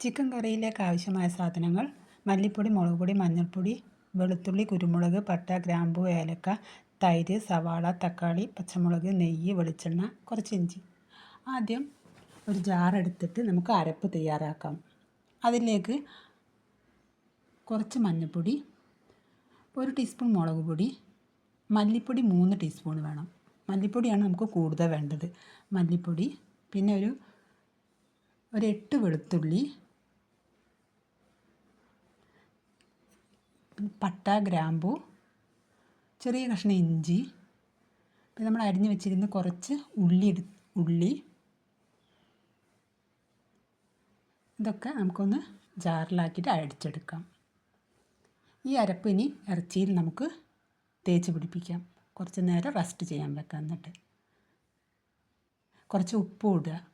Chicken കറിയിലേക്ക് ആവശ്യമായ സാധനങ്ങൾ മല്ലിപ്പൊടി മുളക് പൊടി മഞ്ഞൾപ്പൊടി വെളുത്തുള്ളി കുരുമുളക് പട്ട ഗ്രാമ്പു ഏലക്ക തൈര് സവാള തക്കാളി പച്ചമുളക് നെയ്യ് വെളിച്ചെണ്ണ കുറച്ച് ഇഞ്ചി. ആദ്യം ഒരു ജാർ എടുത്തിട്ട് നമുക്ക് അരപ്പ് തയ്യാറാക്കാം. അതിലേക്ക് കുറച്ച് മഞ്ഞൾപ്പൊടി ഒരു ടീസ്പൂൺ മുളക് പൊടി മല്ലിപ്പൊടി മൂന്ന് ടീസ്പൂൺ വേണം. മല്ലിപ്പൊടിയാണ് നമുക്ക് കൂടുതൽ വേണ്ടത്. മല്ലിപ്പൊടി പിന്നെ ഒരു ഒരു എട്ട് വെളുത്തുള്ളി പട്ട ഗ്രാമ്പു ചെറിയ കഷ്ണം ഇഞ്ചി പിന്നെ നമ്മൾ അരിഞ്ഞ് വെച്ചിരുന്ന കുറച്ച് ഉള്ളി എടു ഉള്ളി. ഇതൊക്കെ നമുക്കൊന്ന് ജാറിലാക്കിയിട്ട് അടിച്ചെടുക്കാം ഈ അരപ്പ് ഇനി ഇറച്ചിയിൽ നമുക്ക് തേച്ച് പിടിപ്പിക്കാം. കുറച്ച് നേരം റെസ്റ്റ് ചെയ്യാൻ വെക്കാം എന്നിട്ട്. കുറച്ച് ഉപ്പ് ഇടുക.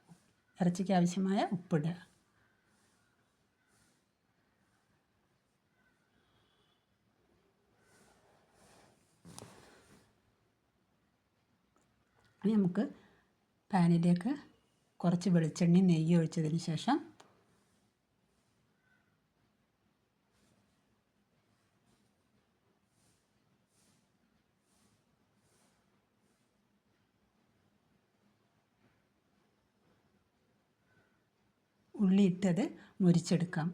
ഇറച്ചിക്ക് ആവശ്യമായ ഉപ്പിടുക ഇനി നമുക്ക് പാനിലേക്ക് കുറച്ച് വെളിച്ചെണ്ണയും നെയ്യ് ഒഴിച്ചതിന് ശേഷം ഉള്ളി ഇട്ടത് മുരിച്ചെടുക്കാം.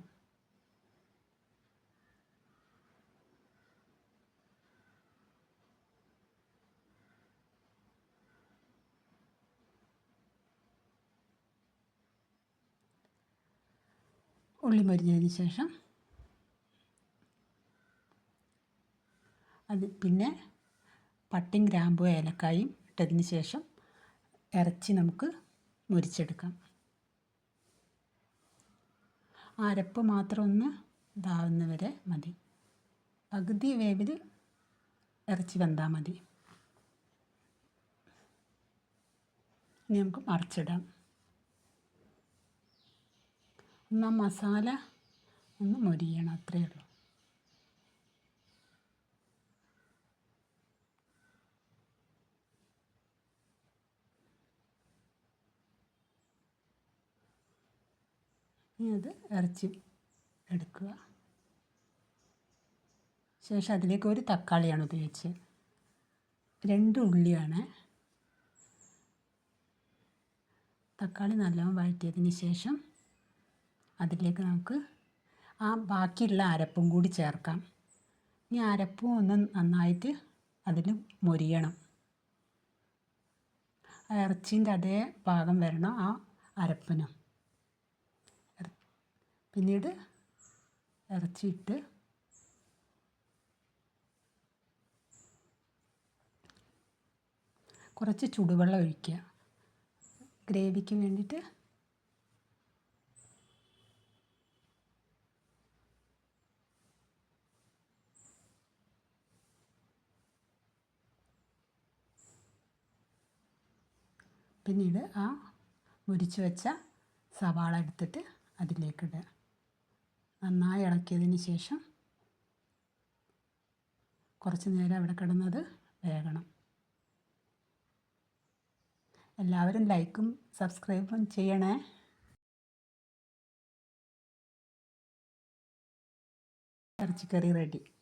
ഉള്ളി മരിഞ്ഞതിന് ശേഷം അത് പിന്നെ പട്ടിയും ഗ്രാമ്പു ഏലക്കായും ഇട്ടതിന് ശേഷം ഇറച്ചി നമുക്ക് മുരിച്ചെടുക്കാം. അരപ്പ് മാത്രം ഒന്ന് ഇതാവുന്നവരെ മതി. പകുതി വേവിൽ ഇറച്ചി വെന്താൽ മതി. ഇനി നമുക്ക് മറിച്ചിടാം. എന്നാൽ മസാല ഒന്ന് മൊരിയണം അത്രയേ ഉള്ളൂ. ഇനി അത് ഇറച്ചി എടുക്കുക. ശേഷം അതിലേക്ക് ഒരു തക്കാളിയാണ് ഉപയോഗിച്ചത് രണ്ട് ഉള്ളിയാണ്. തക്കാളി നല്ലോണം വഴറ്റിയതിന് ശേഷം അതിലേക്ക് നമുക്ക് ആ ബാക്കിയുള്ള അരപ്പും കൂടി ചേർക്കാം. ഇനി അരപ്പും ഒന്ന് നന്നായിട്ട് അതിൽ മൊരിയണം. ഇറച്ചീന്റെ അതേ പാകം വരണം ആ അരപ്പിനും. പിന്നീട് ഇറച്ചിയിട്ട് കുറച്ച് ചുടുവെള്ളം ഒഴിക്കുക. ഗ്രേവിക്ക് വേണ്ടിയിട്ട് പിന്നീട് ആ മുരിച്ച് വെച്ച സവാള എടുത്തിട്ട് അതിലേക്കിടുക. നന്നായി ഇളക്കിയതിന് ശേഷം കുറച്ച് നേരം അവിടെ കിടന്നത് വേകണം. എല്ലാവരും ലൈക്കും സബ്സ്ക്രൈബും ചെയ്യണേ. ഇറച്ചിക്കറി റെഡി.